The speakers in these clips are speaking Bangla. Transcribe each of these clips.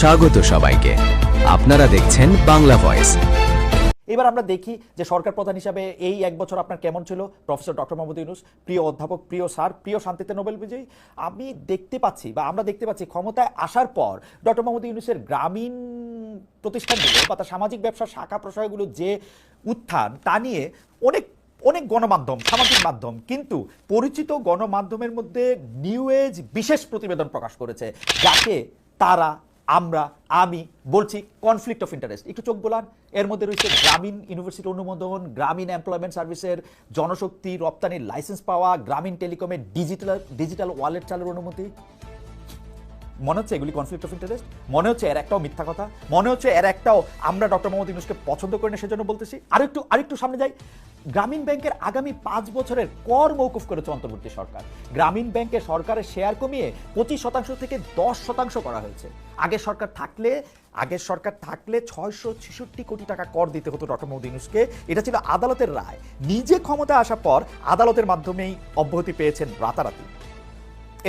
স্বাগত সবাইকে। আপনারা দেখছেন বাংলা ভয়েস। এবার আমরা দেখি যে সরকার প্রধান হিসাবে এই এক বছর আপনার কেমন ছিল? প্রফেসর ডক্টর মোহাম্মদ ইউনুস, প্রিয় অধ্যাপক, প্রিয় স্যার, প্রিয় শান্তিতে নোবেল বিজয়ী। আমি দেখতে পাচ্ছি বা আমরা দেখতে পাচ্ছি ক্ষমতায় আসার পর ডক্টর মোহাম্মদ ইউনুসের গ্রামীণ প্রতিষ্ঠানগুলো বা তার সামাজিক ব্যবসার শাখা প্রশাখাগুলো যে উত্থান, তা নিয়ে অনেক অনেক গণমাধ্যম, সামাজিক মাধ্যম, কিন্তু পরিচিত গণমাধ্যমের মধ্যে নিউ এজ বিশেষ প্রতিবেদন প্রকাশ করেছে, যাকে তারা আমরা, আমি বলছি কনফ্লিক্ট অফ ইন্টারেস্ট একটু চোখ বোলান। এর মধ্যে রয়েছে গ্রামীণ ইউনিভার্সিটি অনুমোদন, গ্রামীণ এমপ্লয়মেন্ট সার্ভিসের জনশক্তি রপ্তানির লাইসেন্স পাওয়া, গ্রামীণ টেলিকমের ডিজিটাল ডিজিটাল ওয়ালেট চালুর অনুমতি। মনে হচ্ছে এগুলি কনফ্লিক্ট অফ ইন্টারেস্ট মনে হচ্ছে এর একটাও মিথ্যা কথা? মনে হচ্ছে এর একটাও আমরা ডক্টর মোহাম্মদ ইউনুসকে পছন্দ করি না সেজন্য বলতেছি। আরেকটু আরেকটু সামনে যাই। গ্রামীণ ব্যাংকের আগামী পাঁচ বছরের কর মৌকুফ করেছে অন্তর্বর্তী সরকার। গ্রামীণ ব্যাংকে সরকারের শেয়ার কমিয়ে পঁচিশ শতাংশ থেকে দশ শতাংশ করা হয়েছে। আগের সরকার থাকলে, আগের সরকার থাকলে ছয়শো ছেষট্টি কোটি টাকা কর দিতে হতো ডক্টর মোহাম্মদ ইউনুসকে এটা ছিল আদালতের রায়। নিজে ক্ষমতায় আসার পর আদালতের মাধ্যমেই অব্যাহতি পেয়েছেন রাতারাতি।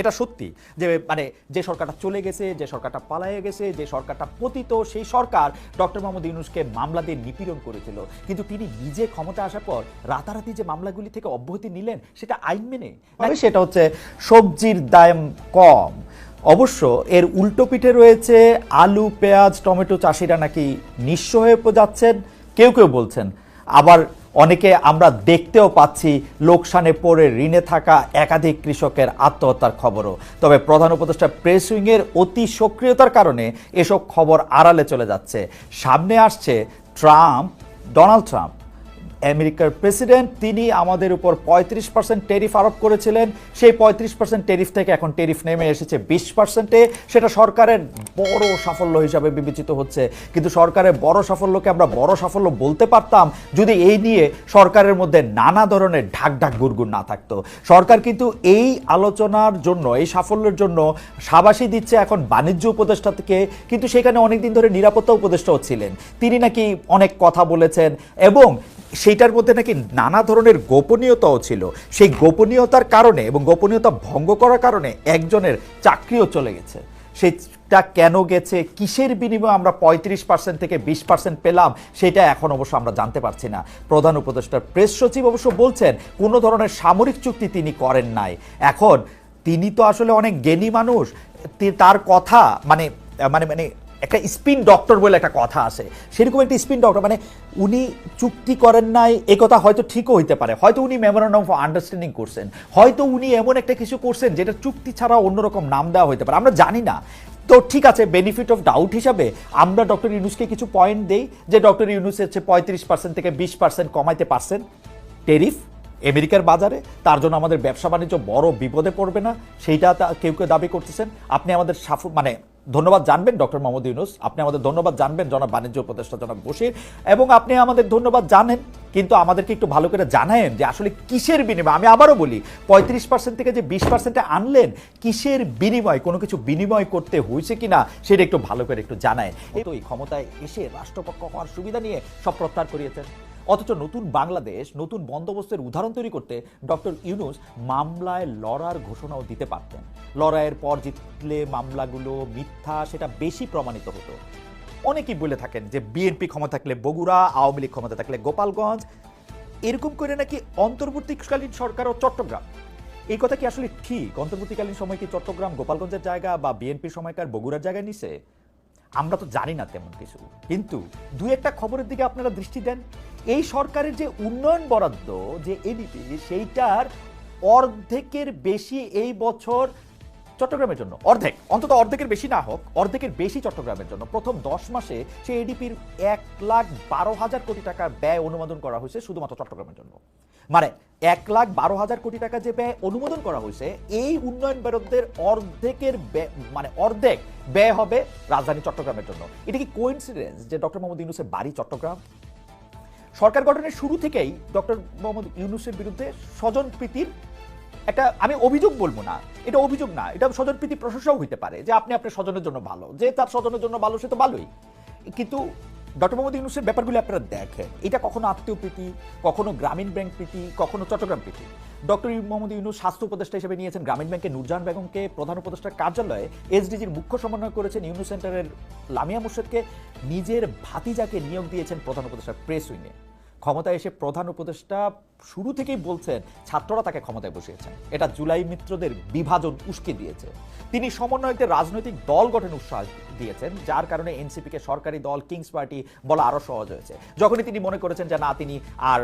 এটা সত্যি যে মানে যে সরকারটা চলে গেছে যে সরকারটা পালায়ে গেছে যে সরকারটা পতিত সেই সরকার ডক্টর মোহাম্মদ ইউনুসকে মামলা দিয়ে নিপীড়ন করেছিল। কিন্তু তিনি নিজে ক্ষমতা আসার পর রাতারাতি যে মামলাগুলি থেকে অব্যাহতি নিলেন সেটা আইন মেনে? নাকি সেটা হচ্ছে সবজির দাম কম। অবশ্য এর উল্টো পিঠে রয়েছে আলু পেঁয়াজ টমেটো চাষিরা নাকি নিঃস্ব হয়ে যাচ্ছেন কেউ কেউ বলছেন। আবার অনেকে আমরা দেখতেও পাচ্ছি লোকসানে পড়ে ঋণে থাকা একাধিক কৃষকের আত্মহত্যার খবরও। তবে প্রধান উপদেষ্টা প্রেস উইংয়ের অতি সক্রিয়তার কারণে এসব খবর আড়ালে চলে যাচ্ছে। সামনে আসছে ট্রাম্প, ডোনাল্ড ট্রাম্প। আমেরিকার প্রেসিডেন্ট, তিনি আমাদের উপর পঁয়ত্রিশ পার্সেন্ট টেরিফ আরোপ করেছিলেন। সেই পঁয়ত্রিশ পার্সেন্ট টেরিফ থেকে এখন টেরিফ নেমে এসেছে বিশ পার্সেন্টে সেটা সরকারের বড় সাফল্য হিসাবে বিবেচিত হচ্ছে। কিন্তু সরকারের বড় সাফল্যকে আমরা বড় সাফল্য বলতে পারতাম যদি এই নিয়ে সরকারের মধ্যে নানা ধরনের ঢাক ঢাক গুড়গুড় না থাকতো। সরকার কিন্তু এই আলোচনার জন্য, এই সাফল্যের জন্য সাবাসী দিচ্ছে এখন বাণিজ্য উপদেষ্টা থেকে। কিন্তু সেখানে অনেকদিন ধরে নিরাপত্তা উপদেষ্টাও ছিলেন। তিনি নাকি অনেক কথা বলেছেন এবং সেইটার মধ্যে নাকি নানা ধরনের গোপনীয়তাও ছিল। সেই গোপনীয়তার কারণে এবং গোপনীয়তা ভঙ্গ করার কারণে একজনের চাকরিও চলে গেছে। সেটা কেন গেছে? কিসের বিনিময়ে আমরা পঁয়ত্রিশ পার্সেন্ট থেকে বিশ পার্সেন্ট পেলাম? সেটা এখন অবশ্য আমরা জানতে পারছি না। প্রধান উপদেষ্টার প্রেস সচিব অবশ্য বলছেন, কোনো ধরনের সামরিক চুক্তি তিনি করেন নাই। এখন তিনি তো আসলে অনেক জ্ঞানী মানুষ। তার কথা মানে মানে মানে একটা স্পিন ডক্টর বলে একটা কথা আছে। সেরকম একটা স্পিন ডক্টর মানে উনি চুক্তি করেন নাই, এ কথা হয়তো ঠিকও হইতে পারে। হয়তো উনি মেমোরান্ডাম অফ আন্ডারস্ট্যান্ডিং করছেন। হয়তো উনি এমন একটা কিছু করছেন যেটা চুক্তি ছাড়া অন্যরকম নাম দেওয়া হইতে পারে। আমরা জানি না। তো ঠিক আছে বেনিফিট অফ ডাউট হিসাবে আমরা ডক্টর ইউনুসকে কিছু পয়েন্ট দেই যে ডক্টর ইউনুস হচ্ছে পঁয়ত্রিশ পার্সেন্ট থেকে বিশ পার্সেন্ট কমাইতে পারছেন। টেরিফ আমেরিকার বাজারে, তার জন্য আমাদের ব্যবসা বাণিজ্য বড় বিপদে পড়বে না। সেইটা কেউ কেউ দাবি করতেছেন। আপনি আমাদের সাফ মানে ধন্যবাদ জানবেন ডক্টর মোহাম্মদ ইউনুস। আপনি আমাদের ধন্যবাদ জানবেন জনাব বাণিজ্য উপদেষ্টা জনাব বসির এবং আপনি আমাদের ধন্যবাদ জানেন, কিন্তু আমাদেরকে একটু ভালো করে জানায়েন যে আসলে কিসের বিনিময়? আমি আবারও বলি, পঁয়ত্রিশ পার্সেন্ট থেকে যে বিশ পার্সেন্টে আনলেন, কিসের বিনিময়? কোনো কিছু বিনিময় করতে হয়েছে কিনা সেটা একটু ভালো করে একটু জানায় এই ক্ষমতায় এসে রাষ্ট্রপক্ষ হওয়ার সুবিধা নিয়ে সব প্রত্যাহার করিয়েছেন। অথচ নতুন বাংলাদেশ, নতুন বন্দোবস্তের উদাহরণ তৈরি করতে ডক্টর ইউনুস মামলায় লড়ার ঘোষণাও দিতে পারতেন। লড়াইয়ের পর জিতলে মামলাগুলো মিথ্যা, সেটা বেশি প্রমাণিত হতো। অনেকেই বলে থাকেন যে বিএনপি ক্ষমতা থাকলে বগুড়া, আওয়ামী লীগ ক্ষমতা থাকলে গোপালগঞ্জ। এরকম করে নাকি অন্তর্বর্তীকালীন সরকার ও চট্টগ্রাম? এই কথা কি আসলে ঠিক? অন্তর্বর্তীকালীন সময় কি চট্টগ্রাম গোপালগঞ্জের জায়গা বা বিএনপির সময়কার বগুড়ার জায়গায় নিছে? আমরা তো জানি না তেমন কিছু। কিন্তু দু একটা খবরের দিকে আপনারা দৃষ্টি দেন। এই সরকারের যে উন্নয়ন বরাদ্দ যে এডিপি সেইটার অর্ধেকের বেশি এই বছর চট্টগ্রামের জন্য। অর্ধেক, অন্তত অর্ধেকের বেশি না হোক, অর্ধেকের বেশি চট্টগ্রামের জন্য। প্রথম দশ মাসে সেই এডিপির এক লাখ বারো হাজার কোটি টাকার ব্যয় অনুমোদন করা হয়েছে শুধুমাত্র চট্টগ্রামের জন্য। মানে এক লাখ বারো হাজার কোটি টাকা যে ব্যয় অনুমোদন করা হয়েছে, এই উন্নয়ন বরাদ্দের অর্ধেকের মানে অর্ধেক ব্যয় হবে রাজধানী চট্টগ্রামের জন্য। এটা কি কোইন্সিডেন্স যে ডক্টর মোহাম্মদ ইউনুসের বাড়ি চট্টগ্রাম? সরকার গঠনের শুরু থেকেই ডক্টর মোহাম্মদ ইউনুসের বিরুদ্ধে স্বজন প্রীতির একটা, আমি অভিযোগ বলব না, এটা অভিযোগ না, এটা স্বজন প্রীতি প্রশংসাও হইতে পারে যে আপনি আপনার স্বজনের জন্য ভালো, যে তার স্বজনের জন্য ভালো সে তো ভালোই। কিন্তু ডক্টর মোহাম্মদ ইউনুসের ব্যাপারগুলো আপনারা দেখেন, এটা কখনো আত্মীয় প্রীতি, কখনো গ্রামীণ ব্যাংক প্রীতি, কখনো চট্টগ্রাম প্রীতি। ডক্টর মোহাম্মদ ইউনুস স্বাস্থ্য উপদেষ্টা হিসেবে নিয়েছেন গ্রামীণ ব্যাংকের নুরজাহান বেগমকে, প্রধান উপদেষ্টার কার্যালয়ে এসডিজির মুখ্য সমন্বয় করেছেন ইউনুস সেন্টারের লামিয়া মুর্শেদকে, নিজের ভাতিজাকে নিয়োগ দিয়েছেন প্রধান উপদেষ্টা প্রেস উইংয়ে। ক্ষমতায় এসে প্রধান উপদেষ্টা শুরু থেকেই বলছেন, ছাত্ররা তাকে ক্ষমতায় বসিয়েছেন। এটা জুলাই মিত্রদের বিভাজন উস্কে দিয়েছে। তিনি সমন্বয়কদের রাজনৈতিক দল গঠনে উৎসাহ দিয়েছেন, যার কারণে এনসিপিকে সরকারি দল, কিংস পার্টি বলা আরও সহজ হয়েছে। যখনই তিনি মনে করেছেন যে না, তিনি আর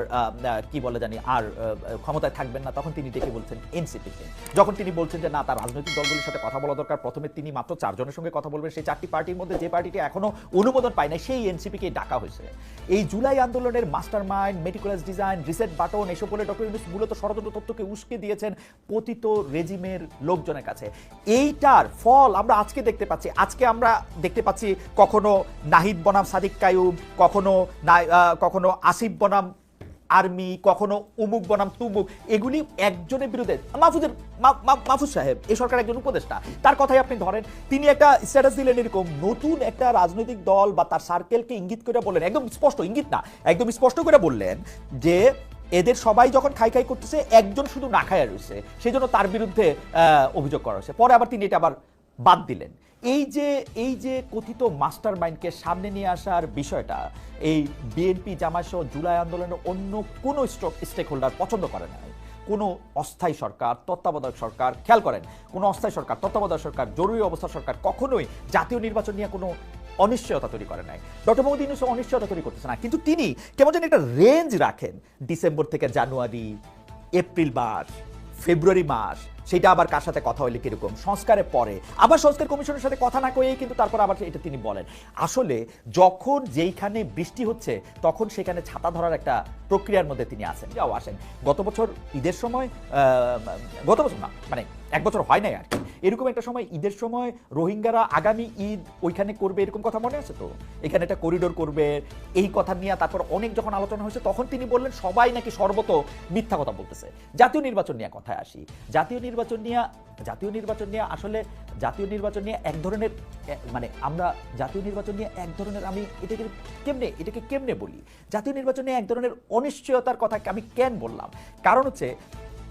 কি বলে জানি, আর ক্ষমতায় থাকবেন না, তখন তিনি ডেকে বলছেন এনসিপিকে। যখন তিনি বলছেন যে না, তার রাজনৈতিক দলগুলির সাথে কথা বলা দরকার, প্রথমে তিনি মাত্র চারজনের সঙ্গে কথা বলবেন, সেই চারটি পার্টির মধ্যে যে পার্টিটি এখনও অনুমোদন পায় না সেই এনসিপিকে ডাকা হয়েছে। এই জুলাই আন্দোলনের master mind meticulous design, reset button এসব বলে ডক্টর ইউনুস মূলত ষড়যন্ত্র তত্ত্বকে উস্কে দিয়েছেন পতিত রেজিমের লোকজনের কাছে। এইটার ফল আমরা আজকে দেখতে পাচ্ছি। আজকে আমরা দেখতে পাচ্ছি কখনো নাহিদ বনাম, সাদিক কায়ুব কখনো কখনো আসিফ বনাম আর্মি, কখনো উমুক বনাম, তুমুক। এগুলি একজনের বিরুদ্ধে। মাহফুজের মাহফুজ সাহেব এই সরকার একজন উপদেষ্টা। তার কথাই আপনি ধরেন, তিনি একটা স্ট্যাটাস দিলেন এরকম। নতুন একটা রাজনৈতিক দল বা তার সার্কেলকে ইঙ্গিত করে বললেন। একদম স্পষ্ট, ইঙ্গিত না, একদম স্পষ্ট করে বললেন যে এদের সবাই যখন খাই খাই করতেছে, একজন শুধু না খায় রয়েছে সেই জন্য তার বিরুদ্ধে অভিযোগ করা হয়েছে। পরে আবার তিনি এটা আবার বাদ দিলেন। এই যে এই যে কথিত মাস্টার মাইন্ডকে সামনে নিয়ে আসার বিষয়টা, এই বিএনপি জামায়াত সহ জুলাই আন্দোলনের অন্য কোনো স্টক স্টেক হোল্ডার পছন্দ করে না কোনো অস্থায়ী সরকার, তত্ত্বাবধায়ক সরকার, খেয়াল করেন, কোনো অস্থায়ী সরকার, তত্ত্বাবধায়ক সরকার, জরুরি অবস্থা সরকার কখনোই জাতীয় নির্বাচন নিয়ে কোনো অনিশ্চয়তা তৈরি করে নাই। ডক্টর মোহাম্মদ ইউনুস অনিশ্চয়তা তৈরি করতেছে না, কিন্তু তিনি কেমন যেন একটা রেঞ্জ রাখেন। ডিসেম্বর থেকে জানুয়ারি এপ্রিল মাস ফেব্রুয়ারি মাস সেটা আবার কার সাথে কথা হইলে কীরকম? সংস্কারের পরে। আবার সংস্কার কমিশনের সাথে কথা না কয়েই কিন্তু তারপর আবার এটা তিনি বলেন। আসলে যখন যেইখানে বৃষ্টি হচ্ছে, তখন সেখানে ছাতা ধরার একটা প্রক্রিয়ার মধ্যে তিনি আসেন যাও আসেন। গত বছর ঈদের সময় গত বছর না মানে এক বছর হয় নাই আর কি। এরকম একটা সময়, ঈদের সময় রোহিঙ্গারা আগামী ঈদ ওইখানে করবে এরকম কথা মনে আছে তো? এখানে একটা করিডোর করবে, এই কথা নিয়ে তারপর অনেক যখন আলোচনা হয়েছে, তখন তিনি বললেন সবাই নাকি সর্বত মিথ্যা কথা বলতেছে। জাতীয় নির্বাচন নিয়ে কথায় আসি। জাতীয় নির্বাচন নিয়ে, জাতীয় নির্বাচন নিয়ে আসলে, জাতীয় নির্বাচন নিয়ে এক ধরনের মানে আমরা জাতীয় নির্বাচন নিয়ে এক ধরনের আমি এটাকে কেমনে এটাকে কেমনে বলি? জাতীয় নির্বাচন নিয়ে এক ধরনের অনিশ্চয়তার কথা আমি কেন বললাম? কারণ হচ্ছে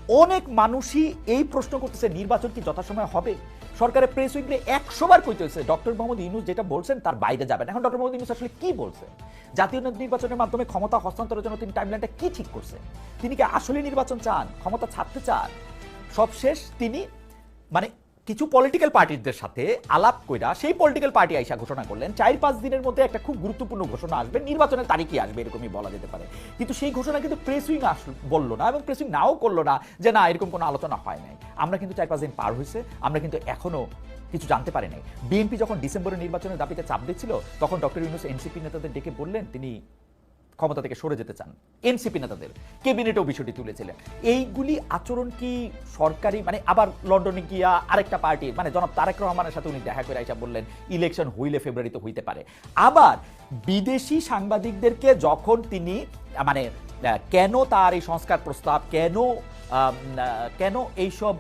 অনেক মানুষই এই প্রশ্ন করতেছে, নির্বাচন কি যথাসময় হবে? সরকারের প্রেস উইকলে একশোবার কইতেছে ডক্টর মোহাম্মদ ইউনুস যেটা বলছেন তার বাইরে যাবেন। এখন ডক্টর মোহাম্মদ ইউনুস আসলে কি বলছে? জাতীয় নির্বাচনের মাধ্যমে ক্ষমতা হস্তান্তরের জন্য তিনি টাইমলাইনটা কি ঠিক করছে? তিনি কি আসলে নির্বাচন চান? ক্ষমতা ছাড়তে চান? সবশেষ তিনি মানে কিছু পলিটিক্যাল পার্টিদের সাথে আলাপ কইরা সেই পলিটিক্যাল পার্টি আইসা ঘোষণা করলেন, চার পাঁচ দিনের মধ্যে একটা খুব গুরুত্বপূর্ণ ঘোষণা আসবে, নির্বাচনের তারিখই আসবে, এরকমই বলা যেতে পারে। কিন্তু সেই ঘোষণা কিন্তু প্রেস উইং আস বলল না এবং প্রেস উইং নাও করল না যে না, এরকম কোনো আলোচনা হয় নাই। আমরা কিন্তু চার পাঁচ দিন পার হয়েছে আমরা কিন্তু এখনও কিছু জানতে পারি নাই। বিএনপি যখন ডিসেম্বরের নির্বাচনের দাবিতে চাপ দিচ্ছিল, তখন ডক্টর ইউনুস এনসিপি নেতাদের ডেকে বললেন, তিনি ক্ষমতা থেকে সরে যেতে চান। এনসিপি নেতাদের, ক্যাবিনেটেও বিষয়টি তুলেছিলেন। এইগুলি আচরণ কি সরকারি? মানে আবার লন্ডনে গিয়া আরেকটা পার্টি মানে জনাব তারেক রহমানের সাথে উনি দেখা করে আইসা বললেন, ইলেকশন হইলে ফেব্রুয়ারিতে হইতে পারে। আবার বিদেশি সাংবাদিকদেরকে যখন তিনি মানে কেন তার এই সংস্কার প্রস্তাব, কেন কেন এইসব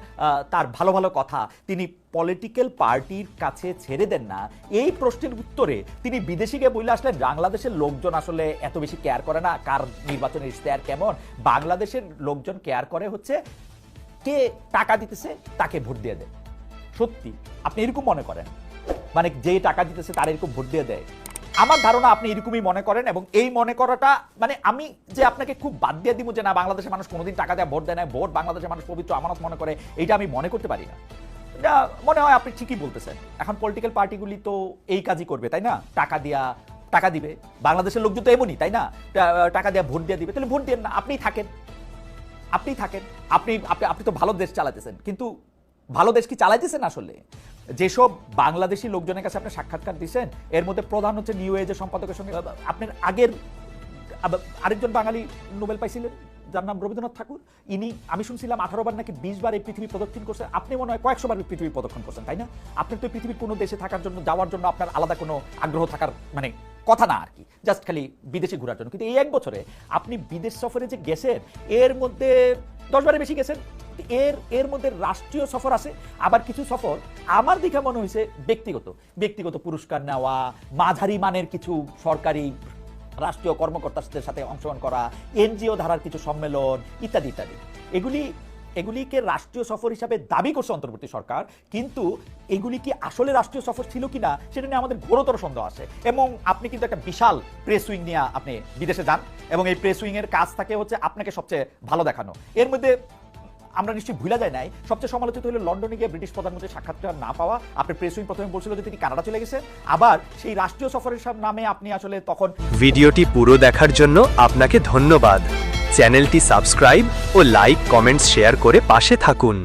তার ভালো ভালো কথা তিনি পলিটিক্যাল পার্টির কাছে ছেড়ে দেন না। এই প্রশ্নের উত্তরে তিনি বিদেশিকে বলে আসলেন বাংলাদেশের লোকজন আসলে এত বেশি কেয়ার করে না। কার নির্বাচনের ইশতেহার কেমন? বাংলাদেশের লোকজন কেয়ার করে হচ্ছে কে টাকা দিতেছে, তাকে ভোট দিয়ে দেয়। সত্যি, আপনি এরকম মনে করেন? মানে যে টাকা দিতেছে, তার এরকম ভোট দিয়ে দেয়? আমার ধারণা আপনি এরকমই মনে করেন এবং এই মনে করাটা মানে আমি যে আপনাকে খুব বাদ দিয়ে দিব যে না, বাংলাদেশের মানুষ কোনোদিন টাকা দেয়, ভোট দেয় না, ভোট বাংলাদেশের মানুষ পবিত্র আমানত মনে করে এটা আমি মনে করতে পারি না। মনে হয় আপনি ঠিকই বলতেছেন। এখন পলিটিক্যাল পার্টিগুলি তো এই কাজই করবে, তাই না? টাকা দিয়া, টাকা দিবে। বাংলাদেশের লোকজন তো এমনই, তাই না? টাকা দেওয়া ভোট দিয়ে দিবে। তাহলে ভোট দেন না আপনি থাকেন। আপনি থাকেন। আপনি আপনি আপনি তো ভালো দেশ চালাতেছেন। কিন্তু ভালো দেশ কি চালাইতেছেন আসলে? যেসব বাংলাদেশি লোকজনের কাছে আপনি সাক্ষাৎকার দিচ্ছেন এর মধ্যে প্রধান হচ্ছে নিউ এজের সম্পাদকের সঙ্গে আপনার আগের আরেকজন বাঙালি নোবেল পাইছিলেন? যার নাম রবীন্দ্রনাথ ঠাকুর, ইনি, আমি শুনছিলাম আঠারো বার নাকি বিশ বার এই পৃথিবী প্রদক্ষিণ করছেন আপনি মনে হয় কয়েকশো বার পৃথিবী প্রদক্ষিণ করছেন, তাই না? আপনি তো পৃথিবীর কোনো দেশে থাকার জন্য, যাওয়ার জন্য আপনার আলাদা কোনো আগ্রহ থাকার মানে কথা না আর কি। জাস্ট খালি বিদেশে ঘোরার জন্য। কিন্তু এই এক বছরে আপনি বিদেশ সফরে যে গেছেন, এর মধ্যে দশ বারে বেশি গেছেন, এর এর মধ্যে রাষ্ট্রীয় সফর আছে, আবার কিছু সফর আমার দিকে মনে হয়েছে ব্যক্তিগত। ব্যক্তিগত পুরস্কার নেওয়া, মাঝারি মানের কিছু সরকারি রাষ্ট্রীয় কর্মকর্তাদের সাথে অংশগ্রহণ করা, এনজিও ধারার কিছু সম্মেলন ইত্যাদি ইত্যাদি। এগুলি, এগুলিকে রাষ্ট্রীয় সফর হিসাবে দাবি করছে অন্তর্বর্তী সরকার, কিন্তু এগুলি কি আসলে রাষ্ট্রীয় সফর ছিল কিনা সেটা নিয়ে আমাদের ঘোরতর সন্দেহ আছে। এবং আপনি কিন্তু একটা বিশাল প্রেস উইং নিয়ে আপনি বিদেশে যান, এবং এই প্রেস উইং এর কাজ থাকে হচ্ছে আপনাকে সবচেয়ে ভালো দেখানো। এর মধ্যে আমরা নিশ্চয়ই ভুলে যায় নাই। সবচেয়ে সমালোচিত হলো লন্ডনে গিয়ে ব্রিটিশ প্রধানমন্ত্রীর সাক্ষাৎকার না পাওয়া। আপনি প্রেস উইং প্রথমে বলছিল যে তিনি কানাডা চলে গেছেন। আবার সেই রাষ্ট্রীয় সফরের সব নামে আপনি আসলে তখন ভিডিওটি পুরো দেখার জন্য আপনাকে ধন্যবাদ। চ্যানেলটি সাবস্ক্রাইব ও লাইক, কমেন্টস, শেয়ার করে পাশে থাকুন।